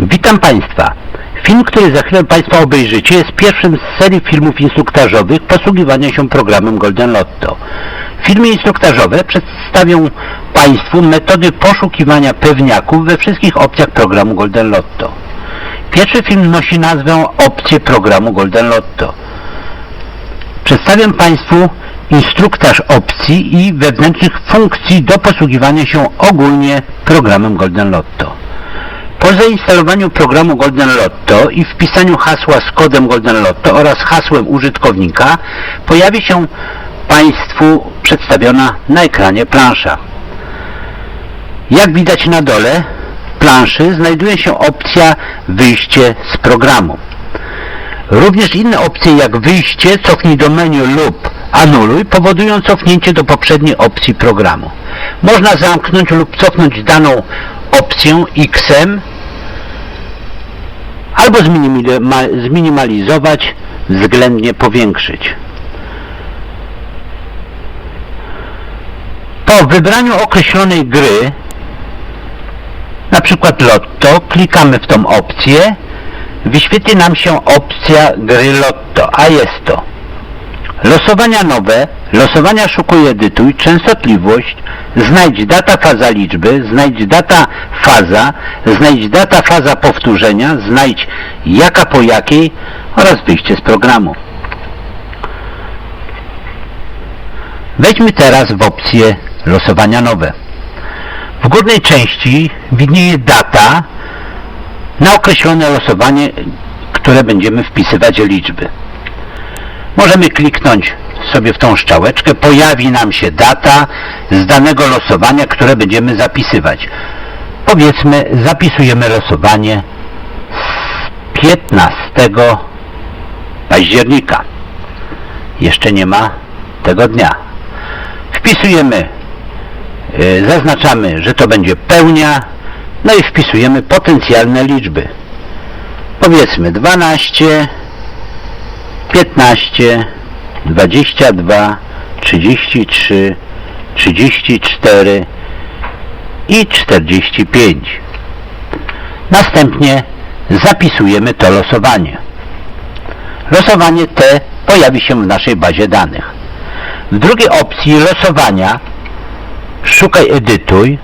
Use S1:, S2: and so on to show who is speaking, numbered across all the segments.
S1: Witam Państwa. Film, który za chwilę Państwo obejrzycie jest pierwszym z serii filmów instruktażowych posługiwania się programem Golden Lotto. Filmy instruktażowe przedstawią Państwu metody poszukiwania pewniaków we wszystkich opcjach programu Golden Lotto. Pierwszy film nosi nazwę Opcje programu Golden Lotto. Przedstawiam Państwu instruktaż opcji i wewnętrznych funkcji do posługiwania się ogólnie programem Golden Lotto. Po zainstalowaniu programu Golden Lotto i wpisaniu hasła z kodem Golden Lotto oraz hasłem użytkownika pojawi się Państwu przedstawiona na ekranie plansza. Jak widać na dole planszy znajduje się opcja wyjście z programu. Również inne opcje jak wyjście, cofnij do menu lub anuluj powodują cofnięcie do poprzedniej opcji programu. Można zamknąć lub cofnąć daną opcję XM albo zminima- zminimalizować, względnie powiększyć. Po wybraniu określonej gry, na przykład Lotto, klikamy w tą opcję, wyświetli nam się opcja gry Lotto, a jest to losowania nowe, losowania szukuj edytuj, częstotliwość, znajdź data faza liczby, znajdź data faza, znajdź data faza powtórzenia, znajdź jaka po jakiej oraz wyjście z programu. Wejdźmy teraz w opcję losowania nowe. W górnej części widnieje data na określone losowanie, które będziemy wpisywać liczby. Możemy kliknąć sobie w tą strzałeczkę, pojawi nam się data z danego losowania, które będziemy zapisywać. Powiedzmy, zapisujemy losowanie z 15 października. Jeszcze nie ma tego dnia. Wpisujemy, yy, zaznaczamy, że to będzie pełnia, no i wpisujemy potencjalne liczby. Powiedzmy 12, 15, 22, 33, 34 i 45. Następnie zapisujemy to losowanie. Losowanie te pojawi się w naszej bazie danych. W drugiej opcji losowania szukaj edytuj.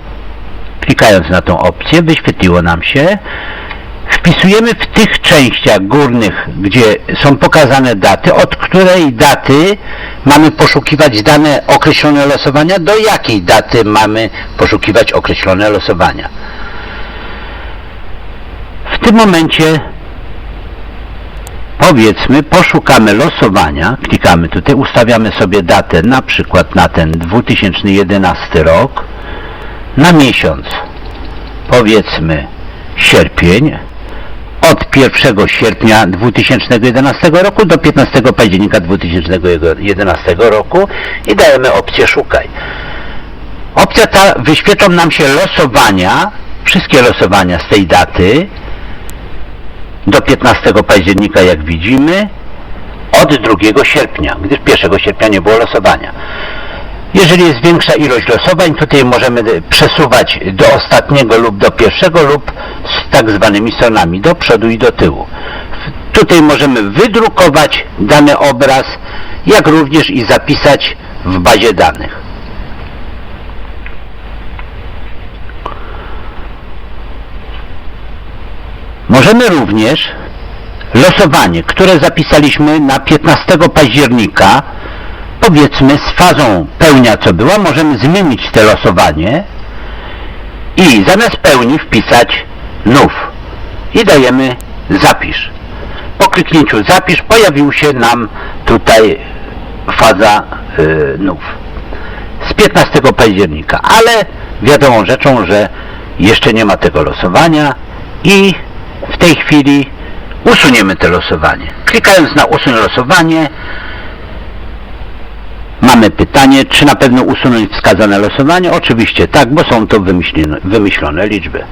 S1: Klikając na tą opcję wyświetliło nam się wpisujemy w tych częściach górnych, gdzie są pokazane daty, od której daty mamy poszukiwać dane określone losowania, do jakiej daty mamy poszukiwać określone losowania. W tym momencie powiedzmy poszukamy losowania, klikamy tutaj, ustawiamy sobie datę na przykład na ten 2011 rok, na miesiąc powiedzmy sierpień, od 1 sierpnia 2011 roku do 15 października 2011 roku i dajemy opcję szukaj. Opcja ta wyświetlą nam się losowania, wszystkie losowania z tej daty do 15 października jak widzimy od 2 sierpnia, gdyż 1 sierpnia nie było losowania. Jeżeli jest większa ilość losowań, tutaj możemy przesuwać do ostatniego lub do pierwszego lub z tak zwanymi stronami, do przodu i do tyłu. Tutaj możemy wydrukować dany obraz, jak również i zapisać w bazie danych. Możemy również losowanie, które zapisaliśmy na 15 października, powiedzmy z fazą pełnia co była, możemy zmienić te losowanie i zamiast pełni wpisać nów i dajemy zapisz. Po kliknięciu zapisz pojawił się nam tutaj faza y, nów z 15 października, ale wiadomą rzeczą, że jeszcze nie ma tego losowania i w tej chwili usuniemy to losowanie. Klikając na usuń losowanie Mamy pytanie, czy na pewno usunąć wskazane losowanie? Oczywiście tak, bo są to wymyślone, wymyślone liczby.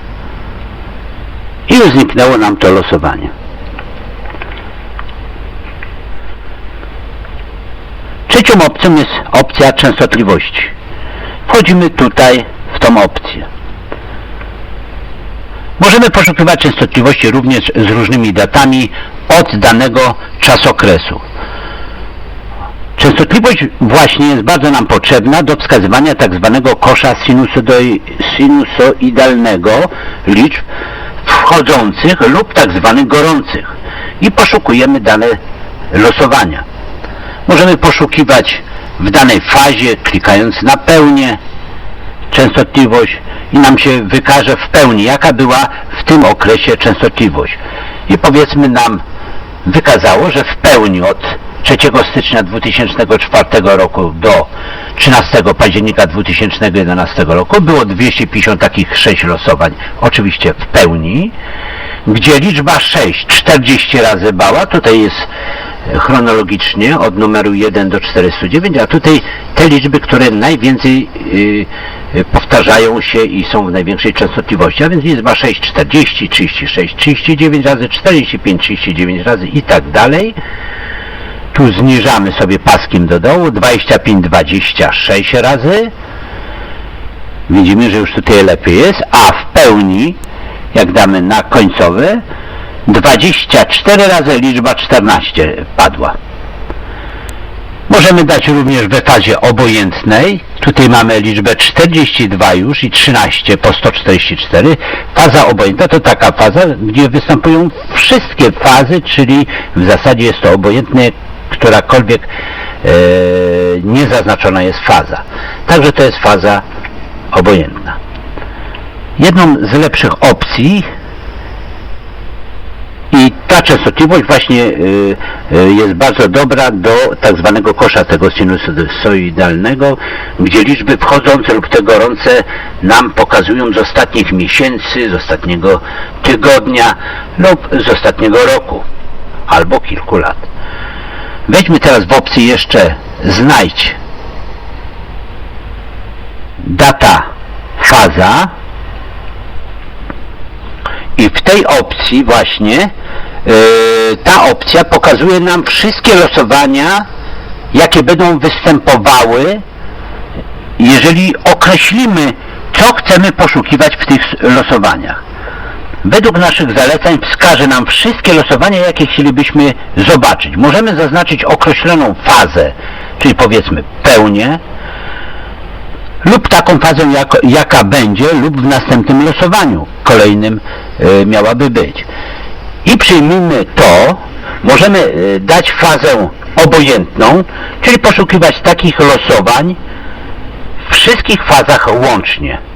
S1: I już zniknęło nam to losowanie. Trzecią opcją jest opcja częstotliwości. Wchodzimy tutaj w tą opcję. Możemy poszukiwać częstotliwości również z różnymi datami od danego czasokresu. Częstotliwość właśnie jest bardzo nam potrzebna do wskazywania tak zwanego kosza sinusoidalnego liczb wchodzących lub tak zwanych gorących i poszukujemy dane losowania. Możemy poszukiwać w danej fazie, klikając na pełnię częstotliwość i nam się wykaże w pełni, jaka była w tym okresie częstotliwość. I powiedzmy nam wykazało, że w pełni od 3 stycznia 2004 roku do 13 października 2011 roku było 250 takich 6 losowań, oczywiście w pełni, gdzie liczba 6 40 razy bała, tutaj jest chronologicznie od numeru 1 do 409, a tutaj te liczby, które najwięcej y, y, powtarzają się i są w największej częstotliwości, a więc liczba 6, 40, 36, 39 razy, 45, 39 razy i tak dalej. Tu zniżamy sobie paskiem do dołu, 25, 26 razy. Widzimy, że już tutaj lepiej jest, a w pełni, jak damy na końcowe, 24 razy liczba 14 padła. Możemy dać również we fazie obojętnej. Tutaj mamy liczbę 42 już i 13 po 144. Faza obojętna to taka faza, gdzie występują wszystkie fazy, czyli w zasadzie jest to obojętne, którakolwiek e, nie zaznaczona jest faza. Także to jest faza obojętna. Jedną z lepszych opcji i ta częstotliwość właśnie y, y, jest bardzo dobra do tak zwanego kosza tego sinusoidalnego, gdzie liczby wchodzące lub te gorące nam pokazują z ostatnich miesięcy, z ostatniego tygodnia lub z ostatniego roku albo kilku lat. Wejdźmy teraz w opcję jeszcze znajdź data faza i w tej opcji właśnie yy, ta opcja pokazuje nam wszystkie losowania, jakie będą występowały, jeżeli określimy, co chcemy poszukiwać w tych losowaniach. Według naszych zaleceń wskaże nam wszystkie losowania, jakie chcielibyśmy zobaczyć. Możemy zaznaczyć określoną fazę, czyli powiedzmy pełnię, lub taką fazę, jak, jaka będzie, lub w następnym losowaniu kolejnym e, miałaby być. I przyjmijmy to, możemy e, dać fazę obojętną, czyli poszukiwać takich losowań w wszystkich fazach łącznie.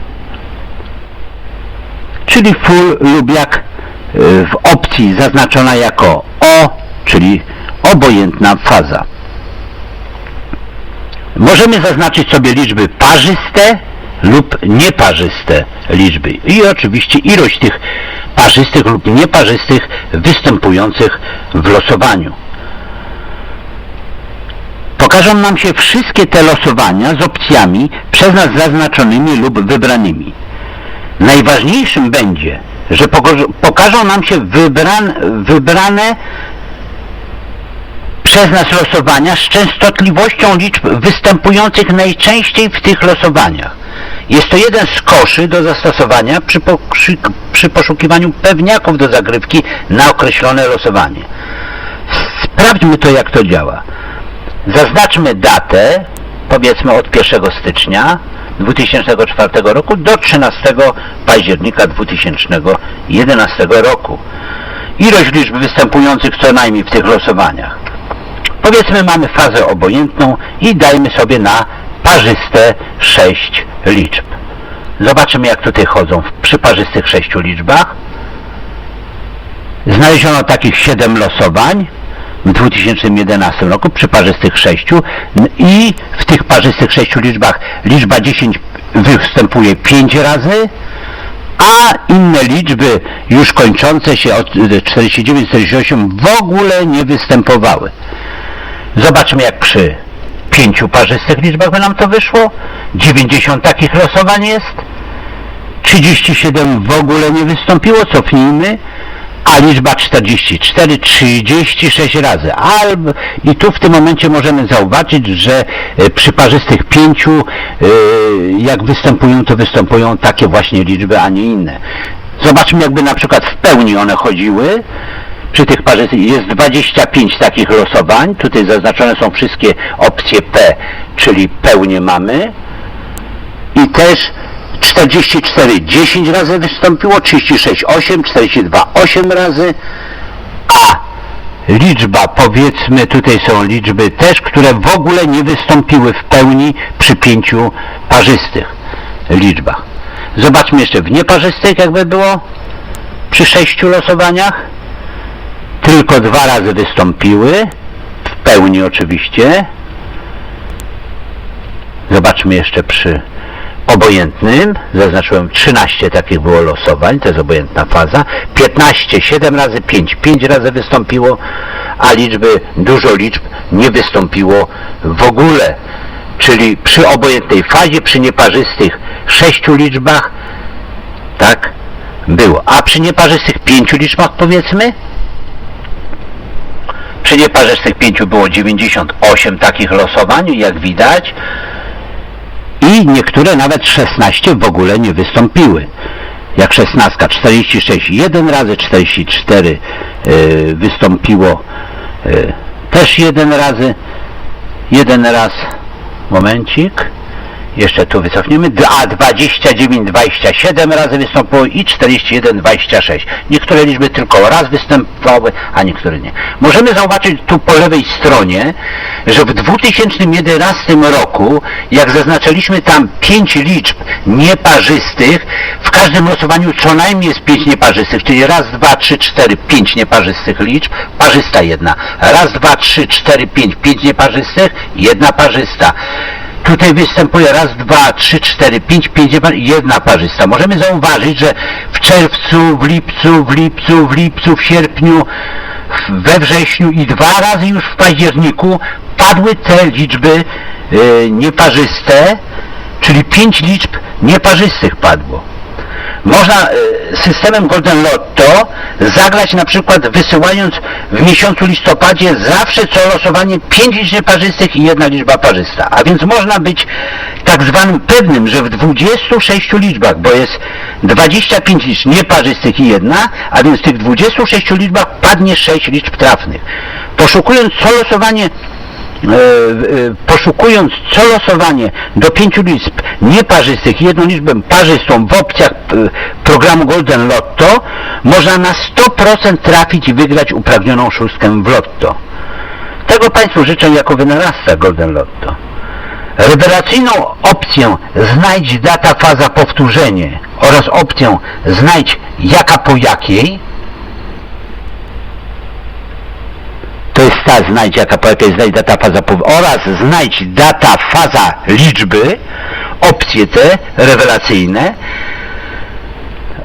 S1: Czyli full lub jak e, w opcji zaznaczona jako O, czyli obojętna faza. Możemy zaznaczyć sobie liczby parzyste lub nieparzyste liczby i oczywiście ilość tych parzystych lub nieparzystych występujących w losowaniu. Pokażą nam się wszystkie te losowania z opcjami przez nas zaznaczonymi lub wybranymi. Najważniejszym będzie, że pokażą nam się wybran, wybrane przez nas losowania z częstotliwością liczb występujących najczęściej w tych losowaniach. Jest to jeden z koszy do zastosowania przy, po, przy, przy poszukiwaniu pewniaków do zagrywki na określone losowanie. Sprawdźmy to, jak to działa. Zaznaczmy datę, powiedzmy od 1 stycznia 2004 roku do 13 października 2011 roku. Ilość liczb występujących co najmniej w tych losowaniach. Powiedzmy mamy fazę obojętną i dajmy sobie na parzyste 6 liczb. Zobaczymy jak tutaj chodzą przy parzystych 6 liczbach. Znaleziono takich 7 losowań w 2011 roku przy parzystych 6 i w tych parzystych 6 liczbach liczba 10 występuje 5 razy, a inne liczby już kończące się od 49-48 w ogóle nie występowały. Zobaczmy jak przy pięciu parzystych liczbach by nam to wyszło. 90 takich losowań jest. 37 w ogóle nie wystąpiło, cofnijmy. A liczba 44 36 razy. Albo, I tu w tym momencie możemy zauważyć, że e, przy parzystych pięciu e, jak występują, to występują takie właśnie liczby, a nie inne. Zobaczmy jakby na przykład w pełni one chodziły. Przy tych parzystych jest 25 takich losowań. Tutaj zaznaczone są wszystkie opcje P, czyli pełnie mamy. I też 44 10 razy wystąpiło, 36 8, 42 8 razy, a liczba, powiedzmy, tutaj są liczby też, które w ogóle nie wystąpiły w pełni przy pięciu parzystych liczbach. Zobaczmy jeszcze w nieparzystych, jakby było przy sześciu losowaniach. Tylko dwa razy wystąpiły, w pełni oczywiście. Zobaczmy jeszcze przy obojętnym, zaznaczyłem 13 takich było losowań, to jest obojętna faza, 15, 7 razy 5, 5 razy wystąpiło, a liczby, dużo liczb nie wystąpiło w ogóle. Czyli przy obojętnej fazie, przy nieparzystych 6 liczbach, tak, było. A przy nieparzystych 5 liczbach powiedzmy, przy nieparzystych 5 było 98 takich losowań, jak widać, i niektóre nawet 16 w ogóle nie wystąpiły. Jak 16, 46 jeden razy, 44 yy, wystąpiło yy, też jeden razy, jeden raz, momencik, jeszcze tu wycofniemy, a 29, 27 razy wystąpiło i 41, 26. Niektóre liczby tylko raz występowały, a niektóre nie. Możemy zauważyć tu po lewej stronie, że w 2011 roku, jak zaznaczyliśmy tam 5 liczb nieparzystych, w każdym losowaniu co najmniej jest 5 nieparzystych, czyli raz, dwa, trzy, cztery, pięć nieparzystych liczb, parzysta jedna. Raz, dwa, trzy, cztery, pięć, pięć nieparzystych, jedna parzysta. Tutaj występuje raz, dwa, trzy, cztery, pięć, pięć, jedna parzysta. Możemy zauważyć, że w czerwcu, w lipcu, w lipcu, w lipcu, w sierpniu, we wrześniu i dwa razy już w październiku padły te liczby e, nieparzyste, czyli pięć liczb nieparzystych padło. Można e, systemem Golden Lotto zagrać na przykład wysyłając w miesiącu listopadzie zawsze co losowanie 5 liczb nieparzystych i jedna liczba parzysta. A więc można być tak zwanym pewnym, że w 26 liczbach, bo jest 25 liczb nieparzystych i jedna, a więc w tych 26 liczbach padnie 6 liczb trafnych. Poszukując co losowanie poszukując co losowanie do pięciu liczb nieparzystych jedną liczbę parzystą w opcjach e, programu Golden Lotto, można na 100% trafić i wygrać upragnioną szóstkę w Lotto. Tego Państwu życzę jako wynalazca Golden Lotto. Rewelacyjną opcję znajdź data, faza, powtórzenie oraz opcję znajdź jaka po jakiej to jest ta znajdź jaka po jakiej znajdź data faza oraz znajdź data faza liczby opcje te rewelacyjne.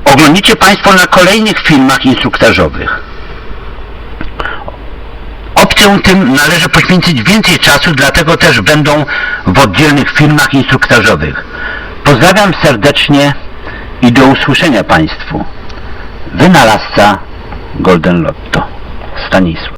S1: Oglądnicie Państwo na kolejnych filmach instruktażowych. Opcjom tym należy poświęcić więcej czasu dlatego też będą w oddzielnych filmach instruktażowych. Pozdrawiam serdecznie i do usłyszenia Państwu. Wynalazca Golden Lotto Stanisław